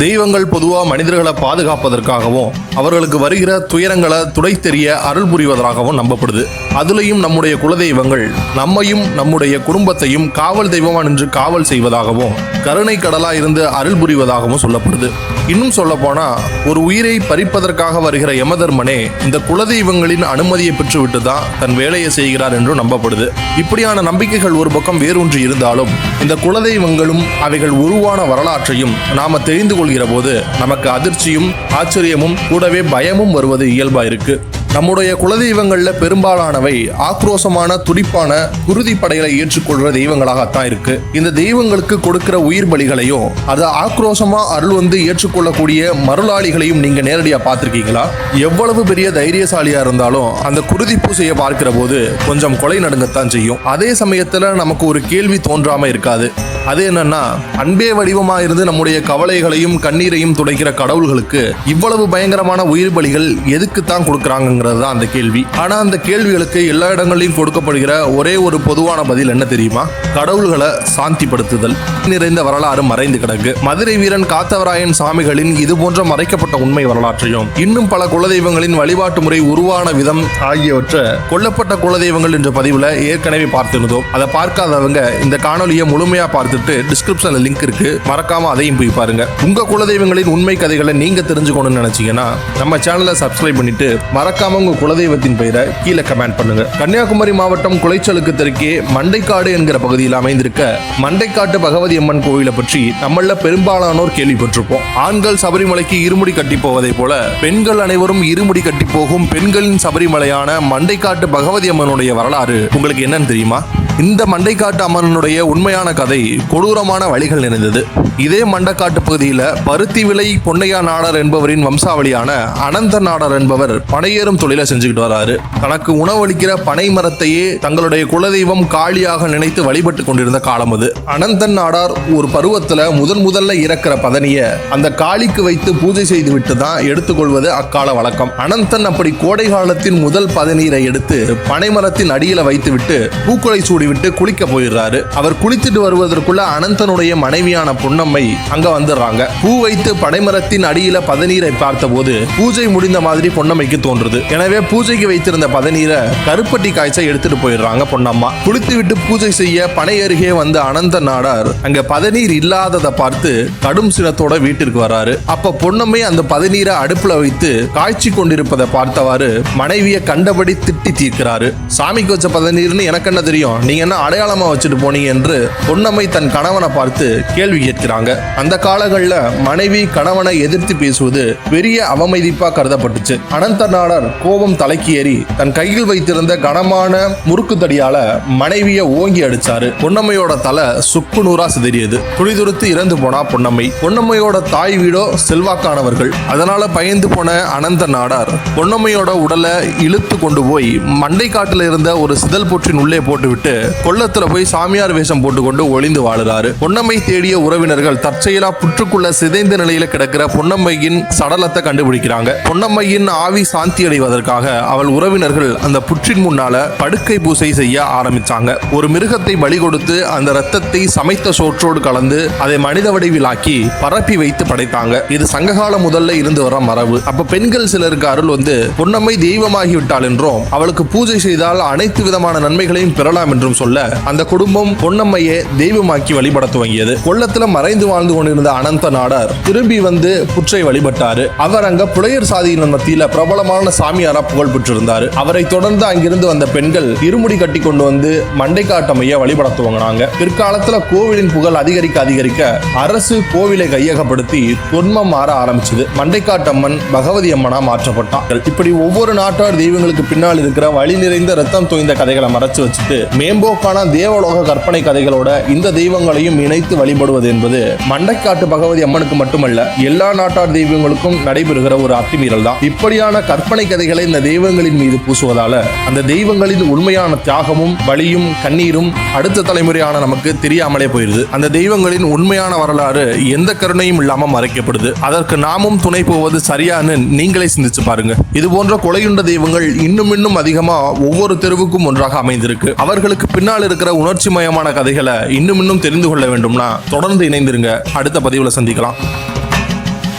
தெய்வங்கள் பொதுவாக மனிதர்களை பாதுகாப்பதற்காகவும் அவர்களுக்கு வருகிற துயரங்களை துடைத்தெறிய அருள் புரிவதாகவும் நம்பப்படுது. அதுலேயும் நம்முடைய குலதெய்வங்கள் நம்மையும் நம்முடைய குடும்பத்தையும் காவல் தெய்வமா நின்று காவல் செய்வதாகவும் கருணை கடலா இருந்து அருள் புரிவதாகவும் சொல்லப்படுது. இன்னும் சொல்ல போனா ஒரு உயிரை பறிப்பதற்காக வருகிற யமதர்மனே இந்த குலதெய்வங்களின் அனுமதியை பெற்றுவிட்டு தான் தன் வேலையை செய்கிறார் என்றும் நம்பப்படுது. இப்படியான நம்பிக்கைகள் ஒரு பக்கம் வேரூன்றி இருந்தாலும் இந்த குலதெய்வங்களும் அவைகள் உருவான வரலாற்றையும் நாம தெரிந்து கொள்கிற போது நமக்கு அதிர்ச்சியும் ஆச்சரியமும் கூடவே பயமும் வருவது இயல்பா இருக்கு நம்முடைய குலதெய்வங்களில் பெரும்பாலானவை ஆக்ரோஷமான துடிப்பான குருதி படைகளை ஏற்றுக்கொள்கிற தெய்வங்களாகத்தான் இருக்கு. இந்த தெய்வங்களுக்கு கொடுக்கிற உயிர் பலிகளையும் அதை ஆக்ரோஷமா அருள் வந்து ஏற்றுக்கொள்ளக்கூடிய மருளாளிகளையும் நீங்க நேரடியாக பார்த்துருக்கீங்களா? எவ்வளவு பெரிய தைரியசாலியா இருந்தாலும் அந்த குருதி பூசையை பார்க்கிற போது கொஞ்சம் கொலை நடுங்கத்தான் செய்யும். அதே சமயத்தில் நமக்கு ஒரு கேள்வி தோன்றாம இருக்காது. அது என்னன்னா அன்பே வடிவமாக இருந்து நம்முடைய கவலைகளையும் கண்ணீரையும் துடைக்கிற கடவுள்களுக்கு இவ்வளவு பயங்கரமான உயிர் பலிகள் எதுக்கு தான் அப்படிங்கிறது தான் அந்த கேள்வி. ஆனால் அந்த கேள்விகளுக்கு எல்லா இடங்களிலும் கொடுக்கப்படுகிற ஒரே ஒரு பொதுவான பதில் என்ன தெரியுமா? கடவுள்களை சாந்திப்படுத்துதல். நிறைந்த வரலாறு மறைந்து கிடக்கு. மதுரை வீரன் காத்தவராயன் சாமிகளின் இது போன்ற மறைக்கப்பட்ட உண்மை வரலாற்றையும் இன்னும் பல குலதெய்வங்களின் வழிபாட்டு முறை உருவான விதம் ஆகியவற்றை கொல்லப்பட்ட குலதெய்வங்கள் என்ற பதிவுல ஏற்கனவே பார்த்திருந்தோம். அதை பார்க்காதவங்க இந்த காணொலியை முழுமையா பார்த்துட்டு டிஸ்கிரிப்ஷனில் லிங்க் இருக்கு. மறக்காம அதையும் போய் பாருங்க. உங்க குலதெய்வங்களின் உண்மை கதைகளை நீங்க தெரிஞ்சுக்கணும்னு நினைச்சீங்கன்னா நம்ம சேனலை சப்ஸ்கிரைப் பண்ணிட்டு மறக்காம உங்க குலதெய்வத்தின் பெயரை கீழே கமெண்ட் பண்ணுங்க. கன்னியாகுமரி மாவட்டம் குளைச்சலுக்கு தெற்கே மண்டைக்காடு என்கிற பகுதியில் அமைந்திருக்க மண்டைக்காட்டு பகவதி அம்மன் கோவிலை பற்றி நம்மள பெரும்பாலானோர் கேள்விப்பட்டிருப்போம். ஆண்கள் சபரிமலைக்கு இருமுடி கட்டி போவதை போல பெண்கள் அனைவரும் இருமுடி கட்டி போகும் பெண்களின் சபரிமலையான மண்டைக்காட்டு பகவதி அம்மனுடைய வரலாறு உங்களுக்கு என்னன்னு தெரியுமா? இந்த மண்டைக்காட்டு அமரனுடைய உண்மையான கதை கொடூரமான வழிகள் நிறைந்தது. இதே மண்டைக்காட்டு பகுதியில் பருத்தி விலை பொன்னையா நாடர் என்பவரின் வம்சாவளியான அனந்த நாடர் என்பவர் பனையேறும் தொழிலை செஞ்சுக்கிட்டு வராரு. தனக்கு உணவளிக்கிற பனை மரத்தையே தங்களுடைய குலதெய்வம் காளியாக நினைத்து வழிபட்டு கொண்டிருந்த காலம் அது. அனந்தன் நாடார் ஒரு பருவத்துல முதன் முதல்ல இறக்கிற பதனிய அந்த காளிக்கு வைத்து பூஜை செய்து விட்டு தான் எடுத்துக்கொள்வது அக்கால வழக்கம். அனந்தன் அப்படி கோடை காலத்தின் முதல் பதநீரை எடுத்து பனைமரத்தின் அடியில வைத்துவிட்டு பூக்குலை சூடி சூடிவிட்டு குளிக்க போயிடுறாரு. அவர் குளித்துட்டு வருவதற்குள்ள அனந்தனுடைய மனைவியான பொன்னம்மை அங்க வந்துடுறாங்க. பூ வைத்து பனைமரத்தின் அடியில பதநீரை பார்த்தபோது பூஜை முடிந்த மாதிரி பொன்னம்மைக்கு தோன்றுது. எனவே பூஜைக்கு வைத்திருந்த பதநீரை கருப்பட்டி காய்ச்ச எடுத்துட்டு போயிடுறாங்க பொன்னம்மா. குளித்து விட்டு பூஜை செய்ய பனை அருகே வந்த அனந்த நாடார் அங்க பதநீர் இல்லாததை பார்த்து கடும் சினத்தோட வீட்டிற்கு வராரு. அப்ப பொன்னம்மை அந்த பதநீரை அடுப்புல வைத்து காய்ச்சி கொண்டிருப்பதை பார்த்தவாறு மனைவியை கண்டபடி திட்டி தீர்க்கிறாரு. சாமிக்கு வச்ச பதநீர்னு எனக்கு என்ன தெரியும்? நீ என்ன அடையாளமா வச்சுட்டு போனீங்க என்று பொன்னம்மை தன் கணவனை பார்த்து கேள்வி கேட்கிறாங்க. அந்த காலங்கள்ல மனைவி கணவனை எதிர்த்து பேசுவது பெரிய அவமதிப்பா கருதப்பட்டுச்சு. அனந்த நாடர் கோபம் தலைக்கு ஏறி தன் கையில் வைத்திருந்த கனமான முறுக்கு தடியால மனைவிய ஓங்கி அடிச்சாரு. பொன்னம்மையோட தலை சுக்கு நூறா சிதறியது. துடிதுடித்து இறந்து போனா பொன்னம்மை. பொன்னம்மையோட தாய் வீடோ செல்வாக்கானவர்கள். அதனால பயந்து போன அனந்த நாடார் பொன்னம்மையோட உடலை இழுத்து கொண்டு போய் மண்டை காட்டில் இருந்த ஒரு சிதல் புற்றின் உள்ளே போட்டுவிட்டு கொள்ளத்துல போய் சாமியார் வேஷம் போட்டுக்கொண்டு ஒளிந்து வாழுறாரு. பொன்னம்மை தேடிய உறவினர்கள் தற்செயலா புற்றுக்குள்ள சிதைந்த நிலையில கிடக்கிற பொன்னம்மையின் சடலத்தை கண்டுபிடிக்கிறாங்க. பொன்னம்மையின் ஆவி சாந்தி அடைவதற்காக அவள் உறவினர்கள் அந்த புற்றின் முன்னால படுக்கை பூசை செய்ய ஆரம்பிச்சாங்க. ஒரு மிருகத்தை பலி கொடுத்து அந்த ரத்தத்தை சமைத்த சோற்றோடு கலந்து அதை மனித வடிவிலாக்கி பரப்பி வைத்து படைத்தாங்க. இது சங்ககாலம் முதல்ல இருந்து வர மரபு. அப்ப பெண்கள் சிலருக்கு அருள் வந்து பொன்னம்மை தெய்வமாகிவிட்டாள் என்றும் அவளுக்கு பூஜை செய்தால் அனைத்து விதமான நன்மைகளையும் பெறலாம் என்றும் சொல்ல அந்த குடும்பம் பொன்னம்மையை தெய்வமாக்கி வழிபட துவங்கியது. கொள்ளத்துல மறைந்து வாழ்ந்து கொண்டிருந்த அனந்த நாடார் திரும்பி வந்து புற்றை வழிபட்டாரு. அவர் அங்க புலையர் சாதியினர் மத்தியில பிரபலமான சாமியாரா புகழ் பெற்றிருந்தாரு. அவரை தொடர்ந்து அங்கிருந்து வந்த பெண்கள் இருமுடி கட்டி கொண்டு வந்து மண்டைக்காட்டமைய வழிபட துவங்கினாங்க. பிற்காலத்துல கோவிலின் புகழ் அதிகரிக்க அதிகரிக்க அரசு கோவிலை கையகப்படுத்தி தொன்மம் மாற ஆரம்பிச்சது. மண்டைக்காட்டம்மன் பகவதி அம்மனா மாற்றப்பட்டார்கள். இப்படி ஒவ்வொரு நாட்டார் தெய்வங்களுக்கு பின்னால் இருக்கிற வழி நிறைந்த ரத்தம் தோய்ந்த கதைகளை மறைச்சு வச்சுட்டு மேம்போக்கான தேவலோக கற்பனை கதைகளோட இந்த தெய்வங்களையும் இணைத்து வழிபடுவது என்பது மண்டைக்காட்டு பகவதி அம்மனுக்கு மட்டுமல்ல எல்லா நாட்டார் தெய்வங்களுக்கும் நடைபெறுகிற ஒரு அத்துமீறல் தான் இப்படியான கற்பனை கதைகளை இந்த தெய்வங்களின் மீது பூசுவதால அந்த தெய்வங்களின் உண்மையான தியாகமும் வலியும் கண்ணீரும் அடுத்த தலைமுறையான நமக்கு தெரியாமலே போயிருது. அந்த தெய்வங்களின் உண்மையான வரலாறு எந்த கருணையும் இல்லாம மறைக்கப்படுது. அதற்கு நாமும் துணை போவது சரியான்னு நீங்களே சிந்திச்சு பாருங்க. இது போன்ற கொலையுண்ட தெய்வங்கள் இன்னும் இன்னும் அதிகமா ஒவ்வொரு தெருவுக்கும் ஒன்றாக அமைந்திருக்கு. அவர்களுக்கு பின்னால் இருக்கிற உணர்ச்சி மயமான கதைகளை இன்னும் இன்னும் தெரிந்து கொள்ள வேண்டும்னா தொடர்ந்து இணைந்திருங்க. அடுத்த பதிவுல சந்திக்கலாம்.